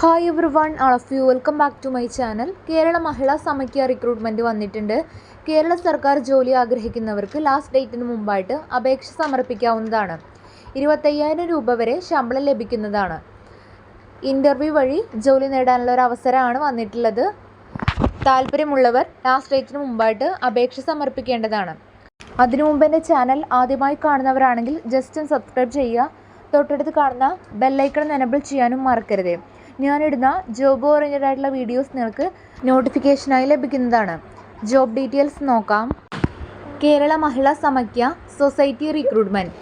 Hi everyone all of you welcome back to my channel Kerala Mahila Samakhya recruitment വന്നിട്ടുണ്ട്. കേരള സർക്കാർ ജോലി ആഗ്രഹിക്കുന്നവർക്ക് last ഡേറ്റിന് മുമ്പായിട്ട് അപേക്ഷ സമർപ്പിക്കാവുന്നതാണ്. ഇരുപത്തയ്യായിരം രൂപ വരെ ശമ്പളം ലഭിക്കുന്നതാണ്. ഇന്റർവ്യൂ വഴി ജോലി നേടാനുള്ള ഒരു അവസരമാണ് വന്നിട്ടുള്ളത്. താല്പര്യമുള്ളവർ ലാസ്റ്റ് ഡേറ്റിന് മുമ്പായിട്ട് അപേക്ഷ സമർപ്പിക്കേണ്ടതാണ്. അതിനു മുമ്പ് എന്റെ ചാനൽ ആദ്യമായി കാണുന്നവരാണെങ്കിൽ ജസ്റ്റ് ഒന്ന് സബ്സ്ക്രൈബ് ചെയ്യുക. തൊട്ടടുത്ത് കാണുന്ന ബെല്ലൈക്കൺ എനബിൾ ചെയ്യാനും മറക്കരുത്. ഞാനിടുന്ന ജോബ് ഓറിയന്റഡ് ആയിട്ടുള്ള വീഡിയോസ് നിങ്ങൾക്ക് നോട്ടിഫിക്കേഷനായി ലഭിക്കുന്നതാണ്. ജോബ് ഡീറ്റെയിൽസ് നോക്കാം. Kerala Mahila Samakhya society recruitment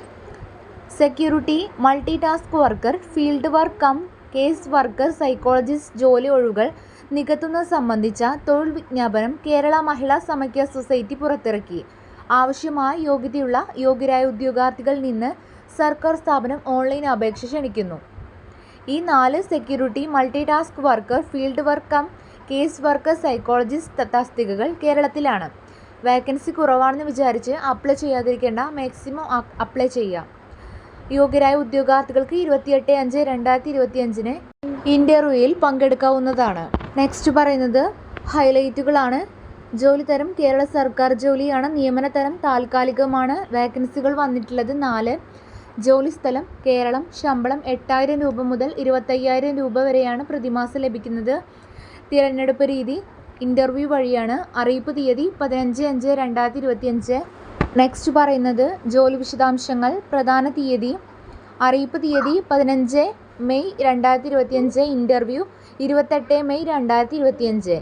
security multi task worker field work cum case worker psychologist ജോലി ഒഴിവുകൾ നികത്തുന്നത് സംബന്ധിച്ച തൊഴിൽ വിജ്ഞാപനം കേരള മഹിളാ സമഖ്യ സൊസൈറ്റി പുറത്തിറക്കി. ആവശ്യമായ യോഗ്യതയുള്ള യോഗ്യരായ ഉദ്യോഗാർത്ഥികളിൽ നിന്ന് സർക്കാർ സ്ഥാപനം ഓൺലൈൻ അപേക്ഷ ക്ഷണിക്കുന്നു. ഈ നാല് security multi task worker field work case worker psychologist തസ്തികകൾ കേരളത്തിലാണ്. വേക്കൻസി കുറവാണെന്ന് വിചാരിച്ച് അപ്ലൈ ചെയ്യാതിരിക്കേണ്ട മാക്സിമം അപ്ലൈ ചെയ്യാം. യോഗ്യരായ ഉദ്യോഗാർത്ഥികൾക്ക് ഇരുപത്തിയെട്ട് അഞ്ച് രണ്ടായിരത്തി ഇരുപത്തിയഞ്ചിന് ഇന്റർവ്യൂയിൽ പങ്കെടുക്കാവുന്നതാണ്. നെക്സ്റ്റ് പറയുന്നത് ഹൈലൈറ്റുകളാണ്. ജോലി തരം കേരള സർക്കാർ ജോലിയാണ് നിയമന തരം താൽക്കാലികമാണ്. വേക്കൻസികൾ വന്നിട്ടുള്ളത് നാല് ജോലി സ്ഥലം കേരളം ശമ്പളം എട്ടായിരം രൂപ മുതൽ ഇരുപത്തയ്യായിരം രൂപ വരെയാണ് പ്രതിമാസം ലഭിക്കുന്നത്. തിരഞ്ഞെടുപ്പ് രീതി ഇന്റർവ്യൂ വഴിയാണ്. അറിയിപ്പ് തീയതി പതിനഞ്ച് അഞ്ച് രണ്ടായിരത്തി ഇരുപത്തിയഞ്ച്. നെക്സ്റ്റ് പറയുന്നത് ജോലി വിശദാംശങ്ങൾ പ്രധാന തീയതി അറിയിപ്പ് തീയതി പതിനഞ്ച് മെയ് രണ്ടായിരത്തി ഇരുപത്തിയഞ്ച് ഇന്റർവ്യൂ ഇരുപത്തെട്ട് മെയ് രണ്ടായിരത്തി ഇരുപത്തിയഞ്ച്.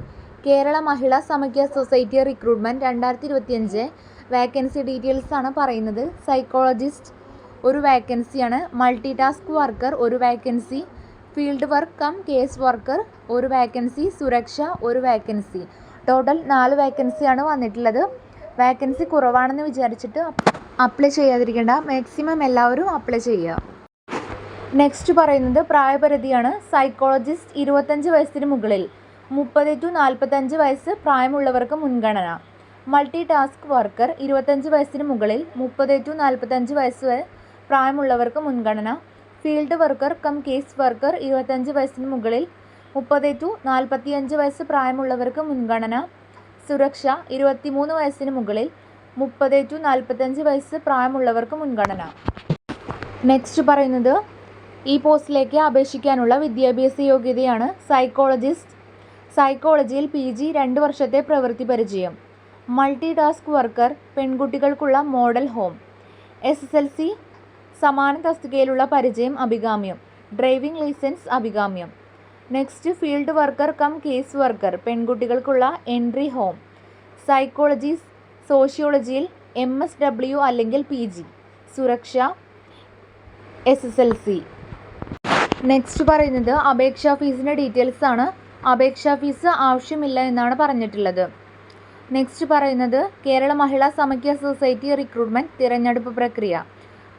കേരള മഹിളാ സമഗ്ര സൊസൈറ്റി റിക്രൂട്ട്മെന്റ് രണ്ടായിരത്തി ഇരുപത്തിയഞ്ച്. വേക്കൻസി ഡീറ്റെയിൽസ് ആണ് പറയുന്നത്. സൈക്കോളജിസ്റ്റ് ഒരു വേക്കൻസിയാണ് മൾട്ടി ടാസ്ക് വർക്കർ ഒരു vacancy field work cum case worker ഒരു വേക്കൻസി സുരക്ഷ ഒരു വേക്കൻസി ടോട്ടൽ നാല് വേക്കൻസിയാണ് വന്നിട്ടുള്ളത്. വേക്കൻസി കുറവാണെന്ന് വിചാരിച്ചിട്ട് അപ്ലൈ ചെയ്യാതിരിക്കേണ്ട. മാക്സിമം എല്ലാവരും അപ്ലൈ ചെയ്യുക. നെക്സ്റ്റ് പറയുന്നത് പ്രായപരിധിയാണ്. സൈക്കോളജിസ്റ്റ് ഇരുപത്തഞ്ച് വയസ്സിന് മുകളിൽ. മുപ്പത് ടു നാൽപ്പത്തഞ്ച് വയസ്സ് പ്രായമുള്ളവർക്ക് മുൻഗണന. മൾട്ടി ടാസ്ക് വർക്കർ ഇരുപത്തഞ്ച് വയസ്സിന് മുകളിൽ. മുപ്പത് ടു നാൽപ്പത്തഞ്ച് വയസ്സ് വരെ പ്രായമുള്ളവർക്ക് മുൻഗണന. Field worker cum case worker ഇരുപത്തഞ്ച് വയസ്സിന് മുകളിൽ മുപ്പത് ടു നാൽപ്പത്തിയഞ്ച് വയസ്സ് പ്രായമുള്ളവർക്ക് മുൻഗണന. സുരക്ഷ ഇരുപത്തിമൂന്ന് വയസ്സിന് മുകളിൽ മുപ്പത് ടു നാൽപ്പത്തഞ്ച് വയസ്സ് പ്രായമുള്ളവർക്ക് മുൻഗണന. നെക്സ്റ്റ് പറയുന്നത് ഈ പോസ്റ്റിലേക്ക് അപേക്ഷിക്കാനുള്ള വിദ്യാഭ്യാസ യോഗ്യതയാണ് സൈക്കോളജിസ്റ്റ് സൈക്കോളജിയിൽ പി ജി രണ്ട് വർഷത്തെ പ്രവൃത്തി പരിചയം. Multi task worker പെൺകുട്ടികൾക്കുള്ള model home S S L C സമാന തസ്തികയിലുള്ള പരിചയം അഭികാമ്യം. ഡ്രൈവിംഗ് ലൈസൻസ് അഭികാമ്യം. Next field worker cum case worker പെൺകുട്ടികൾക്കുള്ള entry home psychology സോഷ്യോളജിയിൽ എം എസ് ഡബ്ല്യു അല്ലെങ്കിൽ പി ജി സുരക്ഷ S S L C next പറയുന്നത് അപേക്ഷാ ഫീസിന്റെ ഡീറ്റെയിൽസ് ആണ്. അപേക്ഷാ ഫീസ് ആവശ്യമില്ല എന്നാണ് പറഞ്ഞിട്ടുള്ളത്. നെക്സ്റ്റ് പറയുന്നത് കേരള മഹിളാ സമഖ്യ സൊസൈറ്റി റിക്രൂട്ട്മെന്റ് തിരഞ്ഞെടുപ്പ് പ്രക്രിയ.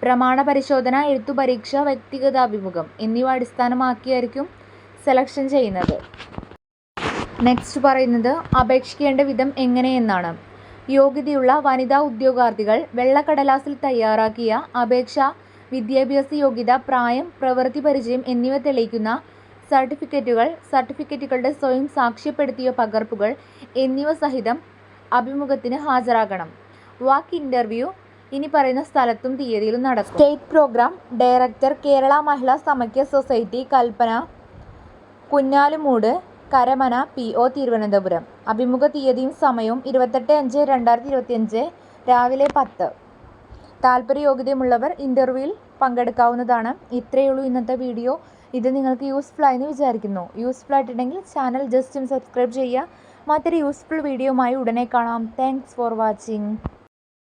പ്രമാണ പരിശോധന എഴുത്തുപരീക്ഷ വ്യക്തിഗത അഭിമുഖം എന്നിവ അടിസ്ഥാനമാക്കിയായിരിക്കും സെലക്ഷൻ ചെയ്യുന്നത്. നെക്സ്റ്റ് പറയുന്നത് അപേക്ഷിക്കേണ്ട വിധം എങ്ങനെയെന്നാണ്. യോഗ്യതയുള്ള വനിതാ ഉദ്യോഗാർത്ഥികൾ വെള്ളക്കടലാസിൽ തയ്യാറാക്കിയ അപേക്ഷ വിദ്യാഭ്യാസ യോഗ്യത പ്രായം പ്രവൃത്തി പരിചയം എന്നിവ തെളിയിക്കുന്ന സർട്ടിഫിക്കറ്റുകൾ സർട്ടിഫിക്കറ്റുകളുടെ സ്വയം സാക്ഷ്യപ്പെടുത്തിയ പകർപ്പുകൾ എന്നിവ സഹിതം അഭിമുഖത്തിന് ഹാജരാകണം. വാക്ക് ഇന്റർവ്യൂ ഇനി പറയുന്ന സ്ഥലത്തും തീയതിയിലും നടക്കും. State programme director Kerala Mahila Samakhya society Kalpana Kunjalumood Karamana P O Thiruvananthapuram അഭിമുഖ തീയതിയും സമയവും ഇരുപത്തെട്ട് അഞ്ച് രണ്ടായിരത്തി ഇരുപത്തിയഞ്ച് രാവിലെ പത്ത്. താല്പര്യയോഗ്യതയുമുള്ളവർ ഇന്റർവ്യൂവിൽ പങ്കെടുക്കാവുന്നതാണ്. ഇത്രയേ ഉള്ളൂ ഇന്നത്തെ വീഡിയോ ഇത് നിങ്ങൾക്ക് യൂസ്ഫുൾ ആയെന്ന് വിചാരിക്കുന്നു. യൂസ്ഫുൾ ആയിട്ടുണ്ടെങ്കിൽ ചാനൽ ജസ്റ്റ് സബ്സ്ക്രൈബ് ചെയ്യുക. മറ്റൊരു യൂസ്ഫുൾ വീഡിയോയുമായി ഉടനെ കാണാം. Thanks for watching